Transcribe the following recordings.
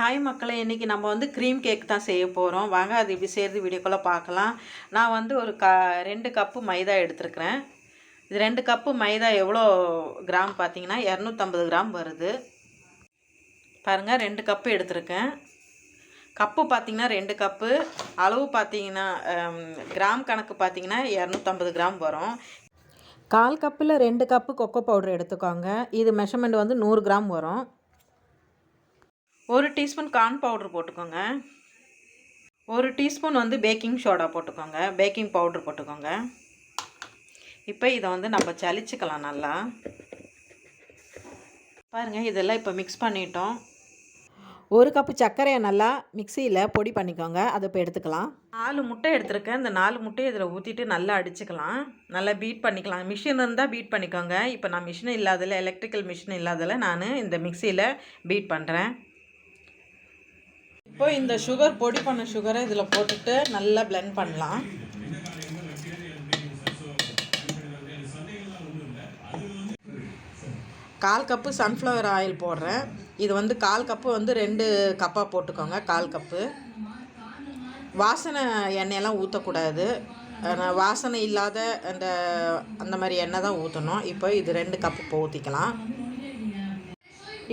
Hi மக்களை இன்றைக்கி நம்ம வந்து க்ரீம் கேக் தான் செய்ய போகிறோம் வாங்க அது இப்படி செய்கிறது வீடியோக்குள்ளே பார்க்கலாம். நான் வந்து ஒரு க ரெண்டு கப்பு மைதா எடுத்துருக்குறேன். இது ரெண்டு கப்பு மைதா எவ்வளோ கிராம் பார்த்தீங்கன்னா இரநூத்தம்பது கிராம் வருது. பாருங்கள் ரெண்டு கப்பு எடுத்திருக்கேன். கப்பு பார்த்தீங்கன்னா ரெண்டு கப்பு அளவு பார்த்தீங்கன்னா கிராம் கணக்கு பார்த்தீங்கன்னா இரநூத்தம்பது கிராம் வரும். கால் கப்பில் ரெண்டு கப்பு கொக்கோ பவுடர் எடுத்துக்கோங்க. இது மெஷர்மெண்ட் வந்து நூறு கிராம் வரும். ஒரு டீஸ்பூன் கார்ன் பவுடர் போட்டுக்கோங்க. ஒரு டீஸ்பூன் வந்து பேக்கிங் சோடா போட்டுக்கோங்க. பேக்கிங் பவுடர் போட்டுக்கோங்க. இப்போ இதை வந்து நம்ம சலிச்சுக்கலாம் நல்லா. பாருங்கள் இதெல்லாம் இப்போ மிக்ஸ் பண்ணிட்டோம். ஒரு கப்பு சர்க்கரையை நல்லா மிக்சியில் பொடி பண்ணிக்கோங்க. அதை இப்போ எடுத்துக்கலாம். நாலு முட்டை எடுத்துருக்கேன். இந்த நாலு முட்டையை இதில் ஊற்றிட்டு நல்லா அடிச்சுக்கலாம். நல்லா பீட் பண்ணிக்கலாம். மிஷின் இருந்தால் பீட் பண்ணிக்கோங்க. இப்போ நான் மிஷின் இல்லாததில் எலக்ட்ரிக்கல் மிஷின் இல்லாததில் நான் இந்த மிக்சியில் பீட் பண்ணுறேன் இப்போ இந்த சுகர் பொடி பண்ண சுகரை இதில் போட்டுட்டு நல்லா பிளெண்ட் பண்ணலாம். கால் கப்பு சன்ஃப்ளவர் ஆயில் போடுறேன். இது வந்து கால் கப்பு வந்து ரெண்டு கப்பாக போட்டுக்கோங்க கால் கப்பு வாசனை எண்ணெயெல்லாம் ஊற்றக்கூடாது வாசனை இல்லாத அந்த அந்த மாதிரி எண்ணெய் தான் ஊற்றணும் இப்போ இது ரெண்டு கப்பு ஊற்றிக்கலாம்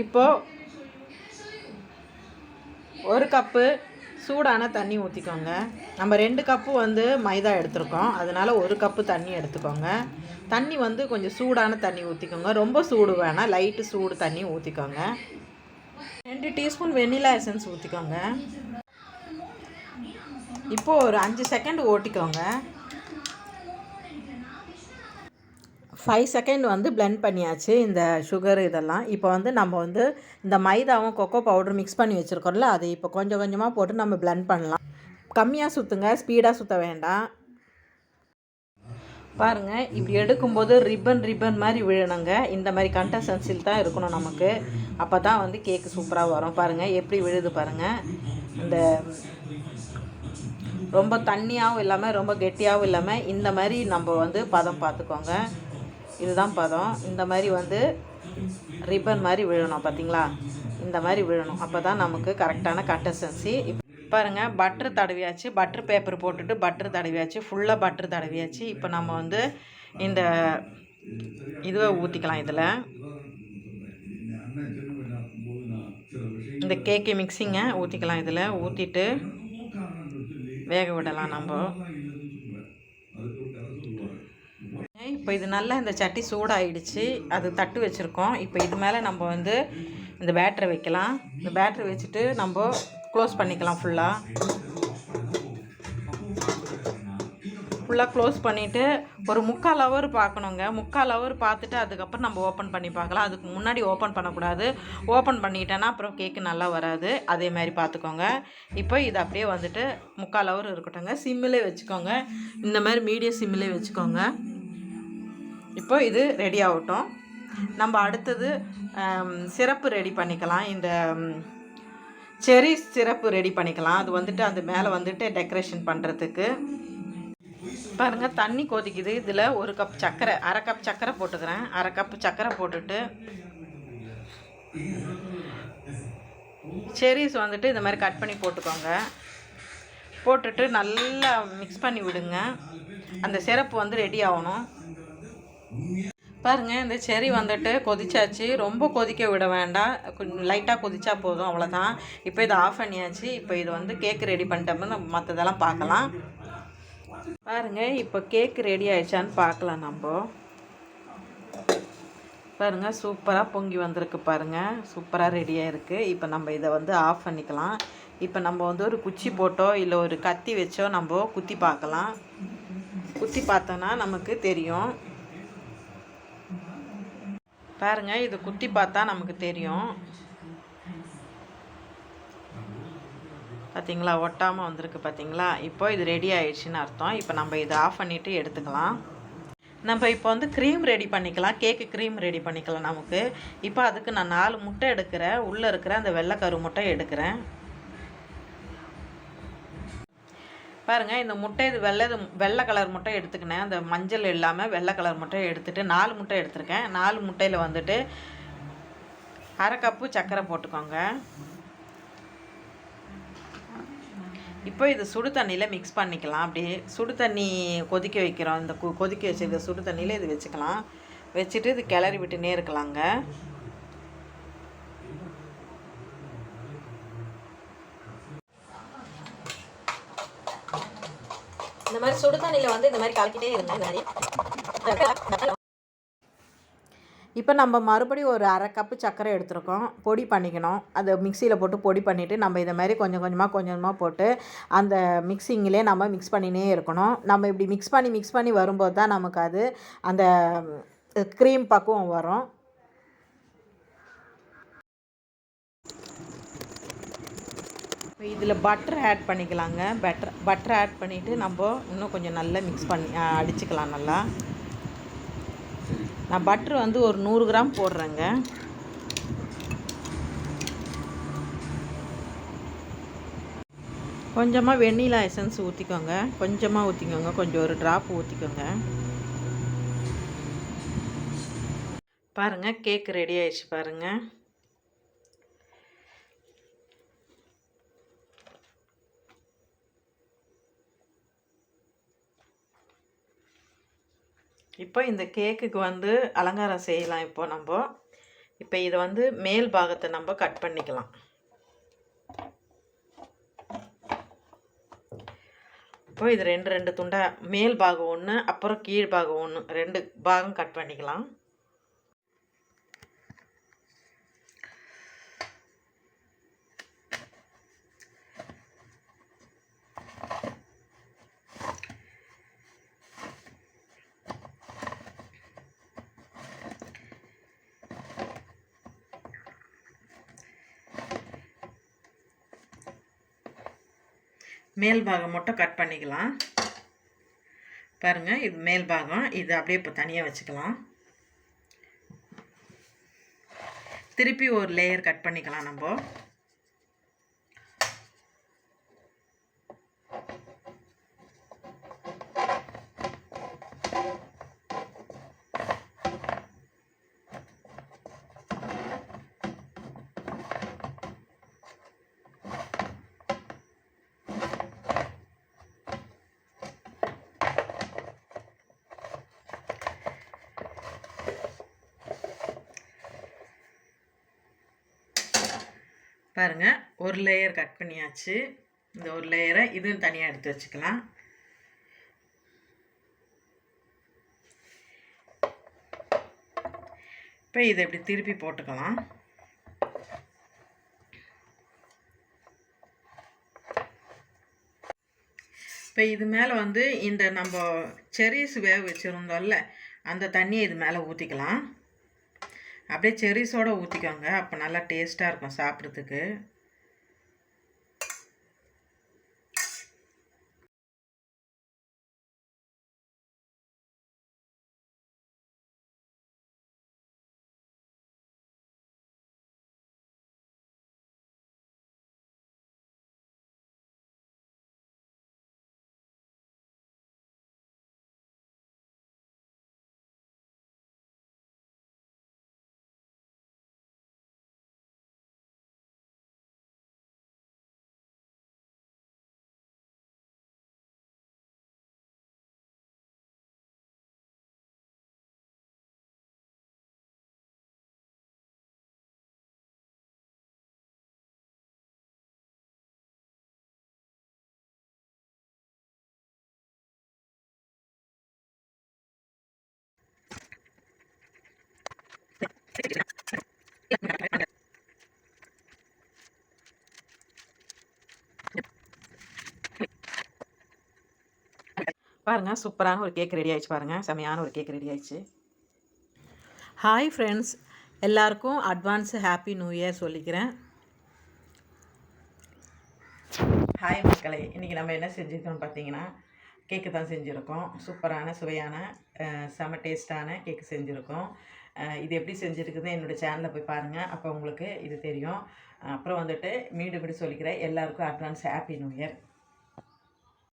இப்போது ஒரு கப்பு சூடான தண்ணி ஊற்றிக்கோங்க நம்ம ரெண்டு கப்பு வந்து மைதா எடுத்திருக்கோம். அதனால் ஒரு கப்பு தண்ணி எடுத்துக்கோங்க. தண்ணி வந்து கொஞ்சம் சூடான தண்ணி ஊற்றிக்கோங்க ரொம்ப சூடு வேணாம். லைட்டு சூடு தண்ணி ஊற்றிக்கோங்க ரெண்டு டீஸ்பூன் வெண்ணிலா எசன்ஸ் ஊற்றிக்கோங்க இப்போது ஒரு அஞ்சு செகண்ட் ஓட்டிக்கோங்க. ஃபைவ் செகண்ட் வந்து பிளெண்ட் பண்ணியாச்சு இந்த சுகர் இதெல்லாம். இப்போ வந்து நம்ம வந்து இந்த மைதாவும் கொக்கோ பவுடர் மிக்ஸ் பண்ணி வச்சுருக்கோம்ல அது இப்போ கொஞ்சம் கொஞ்சமாக போட்டு நம்ம பிளெண்ட் பண்ணலாம். கம்மியாக சுற்றுங்க ஸ்பீடாக சுற்ற வேண்டாம். பாருங்கள் இப்படி எடுக்கும்போது ரிப்பன் ரிப்பன் மாதிரி விழணுங்க. இந்த மாதிரி கண்டசன்சில் தான் இருக்கணும் நமக்கு. அப்போ தான் வந்து கேக்கு சூப்பராக வரும். பாருங்கள் எப்படி விழுது பாருங்கள் இந்த ரொம்ப தண்ணியாகவும் இல்லாமல் ரொம்ப கெட்டியாகவும் இல்லாமல் இந்த மாதிரி நம்ம வந்து பதம் பார்த்துக்கோங்க. இதுதான் பதம். இந்த மாதிரி வந்து ரிப்பன் மாதிரி விழணும் பார்த்தீங்களா இந்த மாதிரி விழணும். அப்போ தான் நமக்கு கரெக்டான கண்டசன்சி பாருங்கள் பட்ரு தடவியாச்சு. பட்ரு பேப்பர் போட்டுட்டு பட்ரு தடவியாச்சு. ஃபுல்லாக பட்ரு தடவியாச்சு. இப்போ நம்ம வந்து இந்த இதுவை ஊற்றிக்கலாம் இதில். இந்த கேக்கு மிக்சிங்கை ஊற்றிக்கலாம் இதில். ஊற்றிட்டு வேக விடலாம் நம்ம. இப்போ இது நல்லா இந்த சட்டி சூடாகிடுச்சு அது தட்டு வச்சுருக்கோம். இப்போ இது மேலே நம்ம வந்து இந்த பேட்டரை வைக்கலாம். இந்த பேட்டரி வச்சுட்டு நம்ம க்ளோஸ் பண்ணிக்கலாம் ஃபுல்லாக ஃபுல்லாக க்ளோஸ் பண்ணிவிட்டு ஒரு முக்கால் ஹவர் பார்க்கணுங்க. முக்கால் ஹவர் பார்த்துட்டு அதுக்கப்புறம் நம்ம ஓப்பன் பண்ணி பார்க்கலாம். அதுக்கு முன்னாடி ஓப்பன் பண்ணக்கூடாது. ஓப்பன் பண்ணிட்டேன்னா அப்புறம் கேக்கு நல்லா வராது. அதே மாதிரி பார்த்துக்கோங்க. இப்போ இது அப்படியே வந்துட்டு முக்கால் ஹவர் இருக்கட்டும்ங்க. சிம்மிலே வச்சுக்கோங்க. இந்த மாதிரி மீடியம் சிம்மிலே வச்சுக்கோங்க. இப்போ இது ரெடி ஆகட்டும். நம்ம அடுத்தது சிறப்பு ரெடி பண்ணிக்கலாம். இந்த செரி சிறப்பு ரெடி பண்ணிக்கலாம். அது வந்துட்டு அது மேலே வந்துட்டு டெக்கரேஷன் பண்ணுறதுக்கு பாருங்கள் தண்ணி கொதிக்குது. இதில் ஒரு கப் சர்க்கரை அரை கப் சர்க்கரை போட்டுக்கிறேன். அரை கப் சர்க்கரை போட்டுட்டு செரிஸ் வந்துட்டு இந்த மாதிரி கட் பண்ணி போட்டுக்கோங்க. போட்டுட்டு நல்லா மிக்ஸ் பண்ணி விடுங்க. அந்த சிரப்பு வந்து ரெடி ஆகணும். பாருங்கள் இந்த செரி வந்துட்டு கொதிச்சாச்சு. ரொம்ப கொதிக்க விட வேண்டாம். கொஞ்சம் லைட்டாக கொதிச்சா போதும் அவ்வளோதான் இப்போ இதை ஆஃப் பண்ணியாச்சு. இப்போ இது வந்து கேக் ரெடி பண்ணிட்டோம்னு நம்ம மற்றதெல்லாம் பார்க்கலாம். பாருங்கள் இப்போ கேக் ரெடி ஆயிடுச்சான்னு பார்க்கலாம் நம்ம. பாருங்கள் சூப்பராக பொங்கி வந்திருக்கு பாருங்கள் சூப்பராக ரெடியாக இருக்குது இப்போ நம்ம இதை வந்து ஆஃப் பண்ணிக்கலாம். இப்போ நம்ம வந்து ஒரு குச்சி போட்டோ இல்லை ஒரு கத்தி வச்சோ நம்ம குத்தி பார்க்கலாம். குத்தி பார்த்தோன்னா நமக்கு தெரியும். பாருங்க இது குத்தி பார்த்தா நமக்கு தெரியும். பார்த்தீங்களா ஒட்டாமல் வந்திருக்கு பார்த்தீங்களா இப்போ இது ரெடி ஆயிடுச்சுன்னு அர்த்தம். இப்போ நம்ம இதை ஆஃப் பண்ணிவிட்டு எடுத்துக்கலாம். நம்ம இப்போ வந்து க்ரீம் ரெடி பண்ணிக்கலாம். கேக்கு க்ரீம் ரெடி பண்ணிக்கலாம் நமக்கு. இப்போ அதுக்கு நான் நாலு முட்டை எடுக்கிறேன். உள்ளே இருக்கிற அந்த வெள்ளைக்கரு முட்டை எடுக்கிறேன். பாருங்கள் இந்த முட்டை இது வெள்ளை வெள்ளை கலர் முட்டை எடுத்துக்கினேன். அந்த மஞ்சள் இல்லாமல் வெள்ளை கலர் முட்டை எடுத்துகிட்டு நாலு முட்டை எடுத்திருக்கேன். நாலு முட்டையில் வந்துட்டு அரை கப்பு சர்க்கரை போட்டுக்கோங்க. இப்போ இது சுடு தண்ணியில் மிக்ஸ் பண்ணிக்கலாம். அப்படியே சுடு தண்ணி கொதிக்க வைக்கிறோம். இந்த கொ கொதிக்க இந்த சுடு தண்ணியில் இது வச்சுக்கலாம். வச்சுட்டு இது கிளறி விட்டுனே இருக்கலாங்க. இந்த மாதிரி சுடு தண்ணியில் வந்து இந்த மாதிரி கலக்கிட்டே இருந்தேன் இப்போ நம்ம மறுபடியும் ஒரு அரை கப்பு சர்க்கரை எடுத்துருக்கோம். பொடி பண்ணிக்கணும். அதை மிக்சியில் போட்டு பொடி பண்ணிவிட்டு நம்ம இதை மாதிரி கொஞ்சம் கொஞ்சமாக கொஞ்சம் கொஞ்சமாக போட்டு அந்த மிக்சிங்கிலே நம்ம மிக்ஸ் பண்ணினே இருக்கணும். நம்ம இப்படி மிக்ஸ் பண்ணி மிக்ஸ் பண்ணி வரும்போது தான் நமக்கு அது அந்த க்ரீம் பக்குவம் வரும். இதில் பட்டர் ஆட் பண்ணிக்கலாங்க. பட்டர் பட்டர் ஆட் பண்ணிவிட்டு நம்ம இன்னும் கொஞ்சம் நல்லா மிக்ஸ் பண்ணி அடிச்சுக்கலாம் நல்லா. நான் பட்டர் வந்து ஒரு நூறு கிராம் போடுறேங்க. கொஞ்சமாக வெண்ணிலா எசன்ஸ் ஊற்றிக்கோங்க கொஞ்சமாக ஊற்றிக்கோங்க கொஞ்சம் ஒரு ட்ராப் ஊற்றிக்கோங்க பாருங்கள் கேக் ரெடி ஆயிடுச்சு பாருங்கள் இப்போ இந்த கேக்குக்கு வந்து அலங்காரம் செய்யலாம் இப்போ நம்ம. இப்போ இதை வந்து மேல் பாகத்தை நம்ம கட் பண்ணிக்கலாம். இப்போ இது ரெண்டு ரெண்டு துண்டை மேல் பாகம் ஒன்று அப்புறம் கீழ் பாகம் ஒன்று ரெண்டு பாகம் கட் பண்ணிக்கலாம். மேல் பாகம் மட்டும் கட் பண்ணிக்கலாம். பாருங்கள் இது மேல் பாகம். இது அப்படியே இப்போ தனியாக வச்சுக்கலாம். திருப்பி ஒரு லேயர் கட் பண்ணிக்கலாம் நம்ம. பாருங்கள் ஒரு லேயர் கட் பண்ணியாச்சு. இந்த ஒரு லேயரை இதுவும் தனியாக எடுத்து வச்சுக்கலாம். இப்போ இதை இப்படி திருப்பி போட்டுக்கலாம். இப்போ இது மேலே வந்து இந்த நம்ம செரிஸ் வேக வச்சுருந்தோம்ல அந்த தண்ணியை இது மேலே ஊற்றிக்கலாம் அப்படியே செரிஸோடு ஊற்றிக்கோங்க அப்போ நல்லா டேஸ்ட்டாக இருக்கும் சாப்பிட்றதுக்கு. பாருங்கள் சூப்பரான ஒரு கேக் ரெடி ஆயிடுச்சு பாருங்கள் செமையான ஒரு கேக் ரெடி ஆயிடுச்சு. ஹாய் ஃப்ரெண்ட்ஸ் எல்லாருக்கும் அட்வான்ஸ் ஹாப்பி நியூ இயர் சொல்லிக்கிறேன். ஹாய் மக்களே இன்றைக்கி நம்ம என்ன செஞ்சுருக்கோம் பார்த்தீங்கன்னா கேக்கு தான் செஞ்சுருக்கோம். சூப்பரான சுவையான செம டேஸ்ட்டான கேக்கு செஞ்சுருக்கோம். இது எப்படி செஞ்சுருக்குதுன்னு என்னோடய சேனலில் போய் பாருங்கள் அப்போ உங்களுக்கு இது தெரியும். அப்புறம் வந்துட்டு மீண்டும் இப்படி சொல்லிக்கிறேன். எல்லாருக்கும் அட்வான்ஸ் ஹாப்பி நியூ இயர்